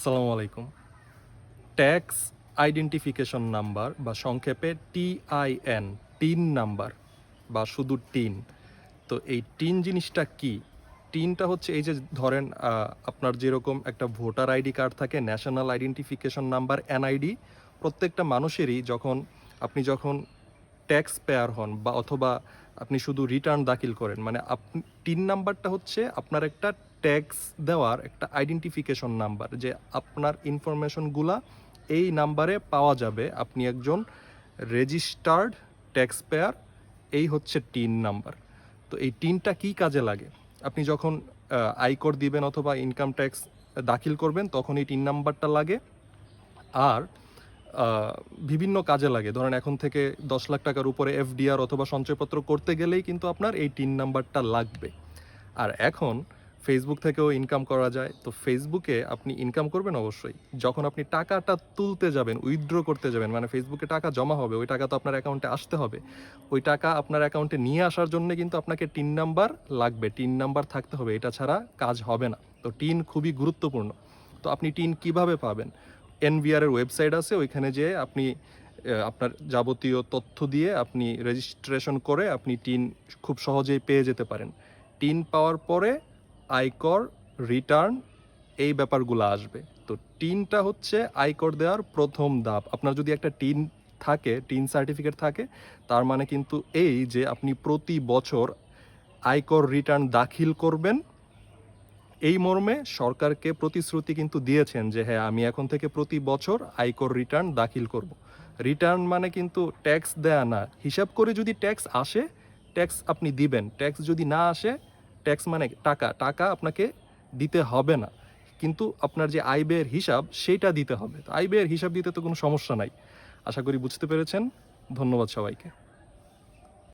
আসসালামু আলাইকুম tax identification number বা সংক্ষেপে টিআইএন, টিন নাম্বার বা শুধু টিন। তো এই টিন জিনিসটা কি? টিনটা হচ্ছে এই যে ধরেন আপনার যেরকম একটা ভোটার আইডি কার্ড থাকে, ন্যাশনাল আইডেন্টিফিকেশন নাম্বার, এনআইডি, প্রত্যেকটা মানুষেরই যখন, আপনি যখন ট্যাক্স পেয়ার হন বা অথবা আপনি শুধু রিটার্ন দাখিল করেন। মানে আপনি টিন নাম্বারটা হচ্ছে আপনার একটা ট্যাক্স দেওয়ার একটা আইডেন্টিফিকেশন নাম্বার যে আপনার ইনফরমেশনগুলা এই নাম্বারে পাওয়া যাবে। আপনি একজন রেজিস্টার্ড ট্যাক্স পেয়ার এই হচ্ছে টিন নাম্বার। তো এই টিনটা কি কাজে লাগে? আপনি যখন আয়কর দিবেন অথবা ইনকাম ট্যাক্স দাখিল করবেন, তখন এই টিন নাম্বারটা লাগে। আর বিভিন্ন কাজে লাগে। ধরেন এখন থেকে দশ লাখ টাকার উপরে এফডিআর অথবা সঞ্চয়পত্র করতে গেলেই কিন্তু আপনার এই টিন নাম্বারটা লাগবে। আর এখন ফেসবুক থেকেও ইনকাম করা যায়। তো ফেসবুকে আপনি ইনকাম করবেন অবশ্যই। যখন আপনি টাকাটা তুলতে যাবেন উইথড্র করতে যাবেন মানে ফেসবুকে টাকা জমা হবে, ওই টাকা তো আপনার অ্যাকাউন্টে আসতে হবে। ওই টাকা আপনার অ্যাকাউন্টে নিয়ে আসার জন্য কিন্তু আপনাকে টিন নাম্বার লাগবে। টিন নাম্বার থাকতে হবে। এটা ছাড়া কাজ হবে না। তো টিন খুবই গুরুত্বপূর্ণ। তো আপনি টিন কীভাবে পাবেন? এনভিআর এর ওয়েবসাইট আছে, ওইখানে যেয়ে আপনি আপনার যাবতীয় তথ্য দিয়ে আপনি রেজিস্ট্রেশন করে আপনি টিন খুব সহজেই পেয়ে যেতে পারেন। টিন পাওয়ার পরে আয়কর রিটার্ন এই ব্যাপারগুলো আসবে। তো টিনটা হচ্ছে আয়কর দেওয়ার প্রথম ধাপ। আপনার যদি একটা টিন থাকে, টিন সার্টিফিকেট থাকে, তার মানে কিন্তু এই যে আপনি প্রতি বছর আয়কর রিটার্ন দাখিল করবেন এই মর্মে সরকারকে প্রতিশ্রুতি কিন্তু দিয়েছেন যে হ্যাঁ আমি এখন থেকে প্রতি বছর আয়কর রিটার্ন দাখিল করব। রিটার্ন মানে কিন্তু ট্যাক্স দেয়া না। হিসাব করে যদি ট্যাক্স আসে, ট্যাক্স আপনি দিবেন। ট্যাক্স যদি না আসে, ট্যাক্স মানে টাকা। টাকা আপনাকে দিতে হবে না। কিন্তু আপনার যে আয় ব্যয়ের হিসাব সেইটা দিতে হবে। তো আয় ব্যয়ের হিসাব দিতে তো কোনো সমস্যা নাই। আশা করি বুঝতে পেরেছেন। ধন্যবাদ সবাইকে।